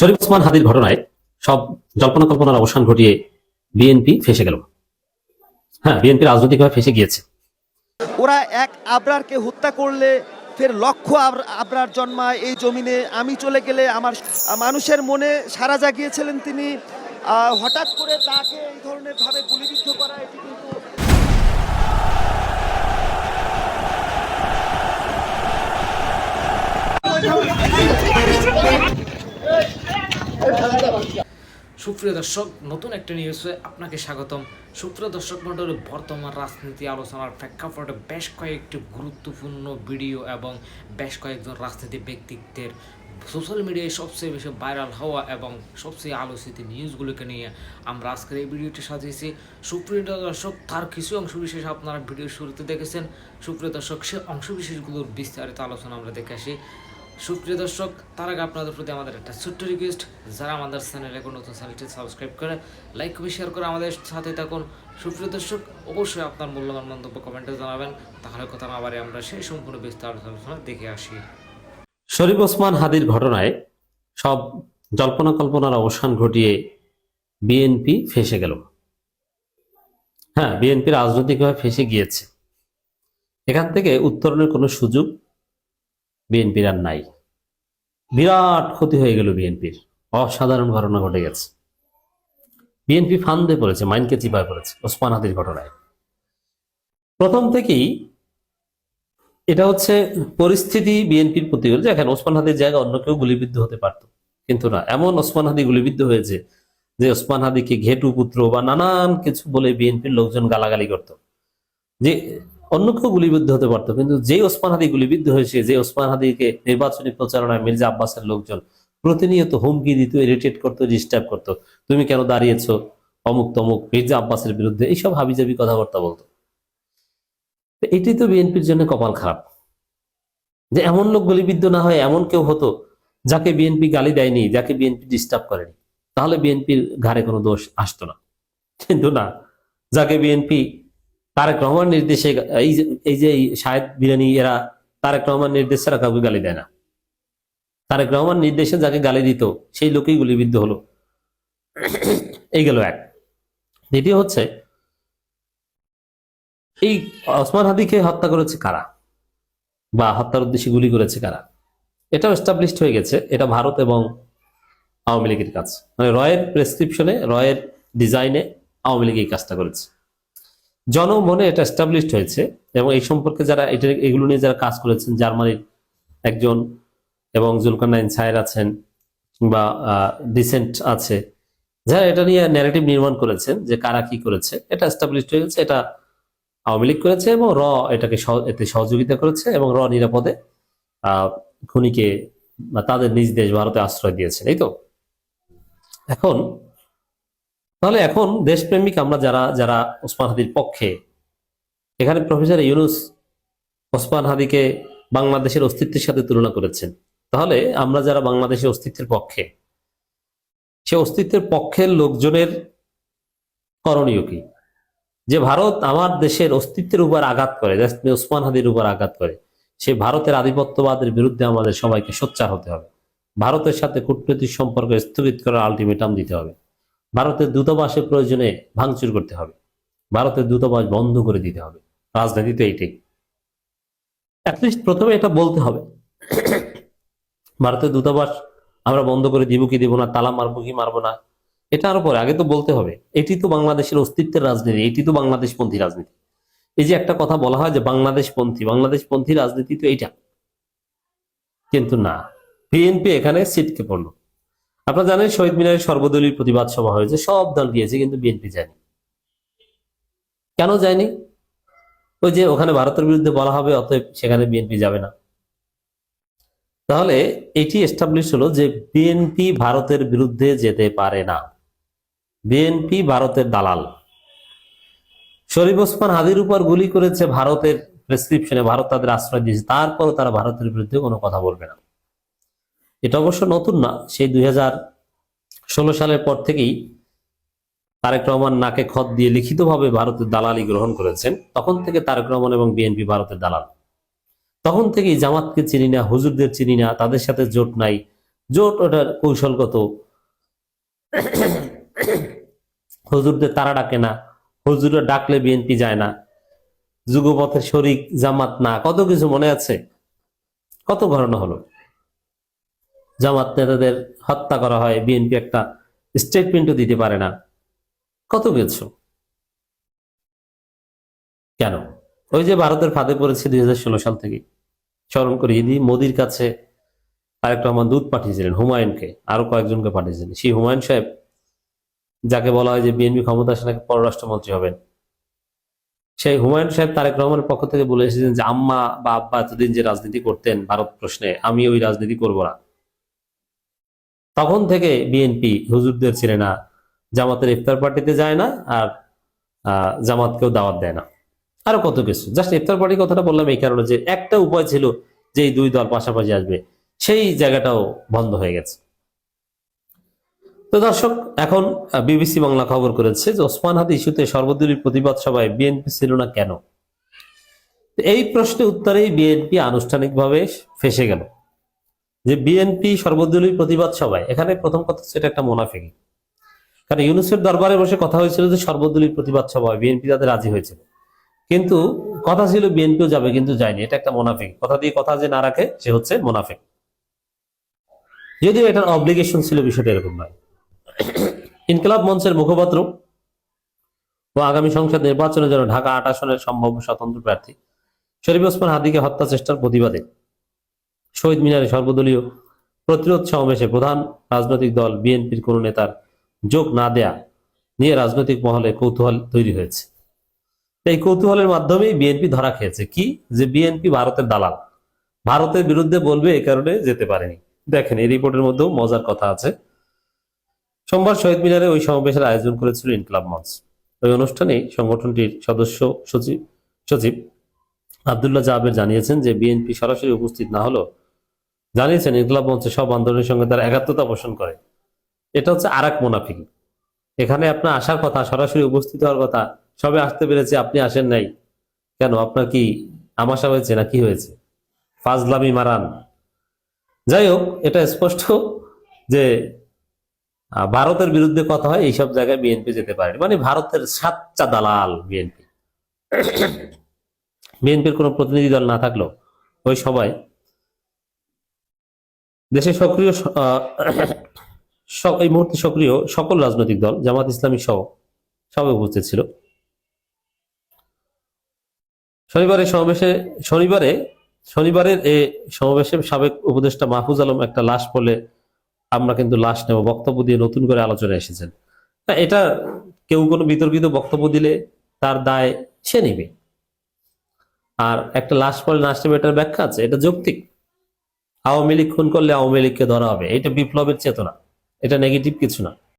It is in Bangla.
শরীফ ওসমান হাদির ঘটনায় সব জল্পনা কল্পনার অবসান ঘটিয়ে বিএনপি ফেসে গেল। হ্যাঁ বিএনপি রাজনৈতিকভাবে ফেসে গিয়েছে। ওরা এক আবরারকে হত্যা করলে, ফের লক্ষ আবর- আবরার জন্মায় এই জমিনে। আমি চলে গেলে আমার মানুষের মনে সারা জাগিয়েছিলেন তিনি। হঠাৎ করে তাকে এই ধরনের ভাবে গুলিবিদ্ধ করা, এটি কিন্তু সুপ্রিয় দর্শক, নতুন একটা নিউজে আপনাকে স্বাগতম। সুপ্রিয় দর্শক মণ্ডলী, বর্তমান রাজনীতি আলোচনার প্রেক্ষাপটে বেশ কয়েকটি গুরুত্বপূর্ণ ভিডিও এবং বেশ কয়েকজন রাজনীতি ব্যক্তিত্বের সোশ্যাল মিডিয়ায় সবচেয়ে বেশি ভাইরাল হওয়া এবং সবচেয়ে আলোচিত নিউজগুলোকে নিয়ে আমরা আজকের এই ভিডিওটি সাজিয়েছি। সুপ্রিয় দর্শক, তার কিছু অংশ বিশেষ আপনারা ভিডিও শুরুতে দেখেছেন। সুপ্রিয় দর্শক, সে অংশ বিশেষগুলোর বিস্তারিত আলোচনা আমরা দেখে আসি। সুপ্রিয় দর্শক, তার আগে আপনাদের প্রতি আমাদের একটা ছোট্ট রিকোয়েস্ট যারা আমাদের চ্যানেলে এখন নতুন চ্যানেলটি সাবস্ক্রাইব করে লাইক কবি শেয়ার করে আমাদের সাথে থাকুন। সুপ্রিয় দর্শক, অবশ্যই আপনার মূল্যবান মন্তব্য কমেন্টে জানাবেন। তাহলে কথা না বারে আমরা সেই সম্পূর্ণ বিস্তারিত আলোচনা দেখে আসি। শরীফ ওসমান হাদির ঘটনায় সব জল্পনা কল্পনার অবসান ঘটিয়ে বিএনপি ফেসে গেল। হ্যাঁ বিএনপি রাজনৈতিকভাবে ফেসে গিয়েছে। এখান থেকে উত্তরণের কোনো সুযোগ বিএনপির আর নাই। বিরাট ক্ষতি হয়ে গেল বিএনপির। অসাধারণ ঘটনা ঘটে গেছে। বিএনপি ফান্দে পড়েছে, মাইনকে চিপায় পড়েছে, ওসমান হাদির ঘটনায়। প্রথম থেকেই এটা হচ্ছে পরিস্থিতি বিএনপির প্রতি যে এখন ওসমান হাদির জায়গায় অন্য কেউ গুলিবিদ্ধ হতে পারত। কিন্তু না, এমন ওসমান হাদি গুলিবিদ্ধ হয়েছে যে ওসমান হাদিকে ঘেটু পুত্র বা নানান কিছু বলে বিএনপির লোকজন গালাগালি করত। যে অন্য কেউ গুলিবিদ্ধ হতে পারতো, কিন্তু যে ওসমান হাদি গুলিবিদ্ধ হয়েছে, যে ওসমান হাদিকে নির্বাচনী প্রচারণায় মির্জা আব্বাসের লোকজন প্রতিনিয়ত হুমকি দিত, ইরিটেট করতো ডিস্টার্ব করতো। তুমি কেন দাঁড়িয়েছো? অমুক তমুক, মির্জা আব্বাসের বিরুদ্ধে এইসব হাবিজাবি কথাবার্তা বলতো। এটি তো বিএনপির জন্য কপাল খারাপ। যে এমন লোক গুলিবিদ্ধ না হয় এমন কেউ হতো যাকে বিএনপি গালি দেয়নি, যাকে বিএনপি ডিস্টার্ব করেনি, তাহলে বিএনপির ঘাড়ে কোনো দোষ আসতো না। কিন্তু না, যাকে বিএনপি তারেক রহমান নির্দেশে, এই এই যে শাহেদ বিরানি, এরা তারেক রহমান নির্দেশ ছাড়া কাউকে গালি দেয় না। তারেক রহমান নির্দেশে যাকে গালি দিত, সেই লোকেই গুলিবিদ্ধ হলো। এই গেল এক। দ্বিতীয় হচ্ছে, এই ওসমান হাদিকে হত্যা করেছে কারা? বা হত্যার উদ্দেশ্যে গুলি করেছে কারা? এটাও এস্টাবলিশড হয়ে গেছে। এটা ভারত এবং আওয়ামী লীগের কাজ। মানে রয়ের প্রেসক্রিপশনে রয়ের ডিজাইনে আওয়ামী লীগ এই কাজটা করেছে। জনমনে এটা এস্টাবলিশড হয়েছে এবং এই সম্পর্কে যারা এটা, এগুলো নিয়ে যারা কাজ করেছেন, জার্মানির একজন এবং জুলকারনাইন সায়ের আছেন বা ডিসেন্ট আছে, যারা এটা নিয়ে ন্যারেটিভ নির্মাণ করেছেন যে কারা কি করেছে, এটা এস্টাবলিশড হয়ে গেছে, এটা আওয়ামী লীগ করেছে এবং র এটাকে এতে সহযোগিতা করেছে এবং র নিরাপদে খুনিকে তাদের নিজ দেশ ভারতে আশ্রয় দিয়েছেন এই তো? এখন তাহলে এখন দেশপ্রেমিক আমরা যারা যারা ওসমান হাদির পক্ষে, এখানে প্রফেসর ইউনুস ওসমান হাদিকে বাংলাদেশের অস্তিত্বের সাথে তুলনা করেছেন। তাহলে আমরা যারা বাংলাদেশের অস্তিত্বের পক্ষে, সে অস্তিত্বের পক্ষের লোকজনের করণীয় কি? যে ভারত আমার দেশের অস্তিত্বের উপর আঘাত করে ওসমান হাদির উপর আঘাত করে, সে ভারতের আধিপত্যবাদের বিরুদ্ধে আমাদের সবাইকে সোচ্চার হতে হবে। ভারতের সাথে কূটনৈতিক সম্পর্ক স্থগিত করার আলটিমেটাম দিতে হবে। ভারতের দূতাবাসের প্রয়োজনে ভাঙচুর করতে হবে। ভারতের দূতাবাস বন্ধ করে দিতে হবে। রাজনীতি তো এইটাই অ্যাটলিস্ট প্রথমে এটা বলতে হবে। ভারতের দূতাবাস আমরা বন্ধ করে দিব কি দিব না, তালা মারবো কি মারবো না, এটা আরও পরে। আগে তো বলতে হবে, এটি তো বাংলাদেশের অস্তিত্বের রাজনীতি, এটি তো বাংলাদেশপন্থী রাজনীতি। এই যে একটা কথা বলা হয় যে বাংলাদেশপন্থী বাংলাদেশপন্থী রাজনীতি তো এইটা। কিন্তু না, বিএনপি এখানে সিটকে পড়ল। আপনারা জানেন শহীদ মিনারের সর্বদলীয় প্রতিবাদ সভা হয়েছে, সব দল গিয়েছে, কিন্তু বিএনপি যায়নি। কেন যায়নি? ওই যে ওখানে ভারতের বিরুদ্ধে বলা হবে, অতএব সেখানে বিএনপি যাবে না। তাহলে এটি এস্টাবলিশ হলো যে বিএনপি ভারতের বিরুদ্ধে যেতে পারে না। বিএনপি ভারতের দালাল। শরীফ ওসমান হাদির উপর গুলি করেছে ভারতের প্রেসক্রিপশনে ভারত তাদের আশ্রয় দিয়েছে, তারপরও তারা ভারতের বিরুদ্ধে কোনো কথা বলবে না। এটা অবশ্য নতুন না, সেই দুই সালের পর থেকেই তারেক রহমান নাকে খত দিয়ে লিখিতভাবে ভারতের দালালি গ্রহণ করেছেন। তখন থেকে তারেক রহমান এবং বিএনপি ভারতের দালাল। তখন থেকেই জামাতকে চিনি না, হুজুরদের চিনি না, তাদের সাথে জোট নাই। জোট ওটার কৌশলগত। হুজুরদের তারা ডাকে না হুজুরা ডাকলে বিএনপি যায় না। যুগপথের শরিক জামাত না, কত কিছু মনে আছে? কত ঘটনা হলো? জামাত নেতাদের হত্যা করা হয়, বিএনপি একটা স্টেটমেন্টও দিতে পারে না। কত কিছু কেন? ওই যে ভারতের ফাঁদে পড়েছে দুই হাজার ষোলো সাল থেকে। স্মরণ করি ইদি মোদির কাছে আরেকটা আমার দূত পাঠিয়েছিলেন হুমায়ুনকে, আরও কয়েকজনকে পাঠিয়েছিলেন। সেই হুমায়ুন সাহেব, যাকে বলা হয় যে বিএনপি ক্ষমতা আসে নাকি পররাষ্ট্রমন্ত্রী হবেন। সেই হুমায়ুন সাহেব তারেক রহমানের পক্ষ থেকে বলে এসেছেন যে, আম্মা বা আব্বা এতদিন যে রাজনীতি করতেন ভারত প্রশ্নে, আমি ওই রাজনীতি করব না। তখন থেকে বিএনপি হুজুরদের ছিল না, জামাতের ইফতার পার্টিতে যায় না আর জামাতকেও দাওয়াত দেয় না। আরও কত কিছু। জাস্ট ইফতার পার্টির কথাটা বললাম এই কারণে যে একটা উপায় ছিল যে দুই দল পাশাপাশি আসবে, সেই জায়গাটাও বন্ধ হয়ে গেছে। তো দর্শক, এখন বিবিসি বাংলা খবর করেছে যে ওসমান হাদি ইস্যুতে সর্বদলীয় প্রতিবাদ সভায় বিএনপি ছিল না কেন? এই প্রশ্নের উত্তরেই বিএনপি আনুষ্ঠানিকভাবে ফেসে গেল। যে বিএনপি সর্বদলীয় প্রতিবাদ সভায়, এখানে প্রথম কথা এটা একটা মোনাফিকি। কারণ ইউনুসের দরবারে বসে কথা হয়েছিল যে সর্বদলীয় প্রতিবাদ সভায় বিএনপি তাদের রাজি হয়েছিল। কিন্তু কথা ছিল বিএনপিও যাবে কিন্তু যায়নি, এটা একটা মোনাফিক। কথা দিয়ে কথা যে না রাখে, সে হচ্ছে মোনাফিক। যদিও এটার অব্লিগেশন ছিল বিষয়টা এরকম নয়। ইনকলাব মঞ্চের মুখপাত্র ও আগামী সংসদ নির্বাচনে যেন ঢাকা আট আসনের সম্ভাব্য স্বতন্ত্র প্রার্থী শরীফ ওসমান হাদিকে হত্যা চেষ্টার প্রতিবাদে শহীদ মিনারে সর্বদলীয় প্রতিরোধ সমাবেশে প্রধান রাজনৈতিক দল বিএনপির কোন নেতার যোগ না দেয়া নিয়ে রাজনৈতিক মহলে কৌতূহল তৈরি হয়েছে। এই কৌতূহলের মাধ্যমেই বিএনপি ধরা খেয়েছে। কি? যে বিএনপি ভারতের দালাল। ভারতের বিরুদ্ধে বলবে এই কারণে যেতে পারেনি। দেখেন, এই রিপোর্টের মধ্যেও মজার কথা আছে। সোমবার শহীদ মিনারে ওই সমাবেশের আয়োজন করেছিল ইনকলাব মঞ্চ। ওই অনুষ্ঠানে সংগঠনটির সদস্য সচিব সচিব আবদুল্লাহ জাহাবের জানিয়েছেন যে বিএনপি সরাসরি উপস্থিত না হলেও জানিয়েছেন ইনকলাব মঞ্চে সব আন্দোলনের সঙ্গে তারা একাত্মতা পোষণ করে। এটা হচ্ছে আর এক মোনাফিকি। এখানে আপনার আসার কথা, সরাসরি উপস্থিত হওয়ার কথা, সবে আসতে পেরেছে, আপনি আসেন নাই। কেন? আপনার কি আমাশা হয়েছে না কি হয়েছে? ফাজলামি মারান। যাই হোক, এটা স্পষ্ট যে ভারতের বিরুদ্ধে কথা হয়, এইসব জায়গায় বিএনপি যেতে পারে মানে ভারতের সাতটা দালাল বিএনপি বিএনপির কোনো প্রতিনিধি দল না থাকলেও ওই সবাই দেশে সক্রিয় এই মুহূর্তে সক্রিয় সকল রাজনৈতিক দল, জামাত ইসলামী সহ সবাই উপস্থিত ছিল। শনিবারে সমাবেশে, শনিবারে, শনিবারের এ সমাবেশে সাবেক উপদেষ্টা মাহফুজ আলম একটা লাশ বলে আমরা কিন্তু লাশ নেব, বক্তব্য দিয়ে নতুন করে আলোচনা এসেছেন। এটা কেউ কোনো বিতর্কিত বক্তব্য দিলে তার দায় সে নেবে। আর একটা লাশ পরে লাশ নেবে এটার ব্যাখ্যা আছে, এটা যৌক্তিক। আওয়ামী লীগ খুন করলে আওয়ামী লীগকে ধরা হবে। এটা বিপ্লবের চেতনা। এটা নেগেটিভ কিছু না।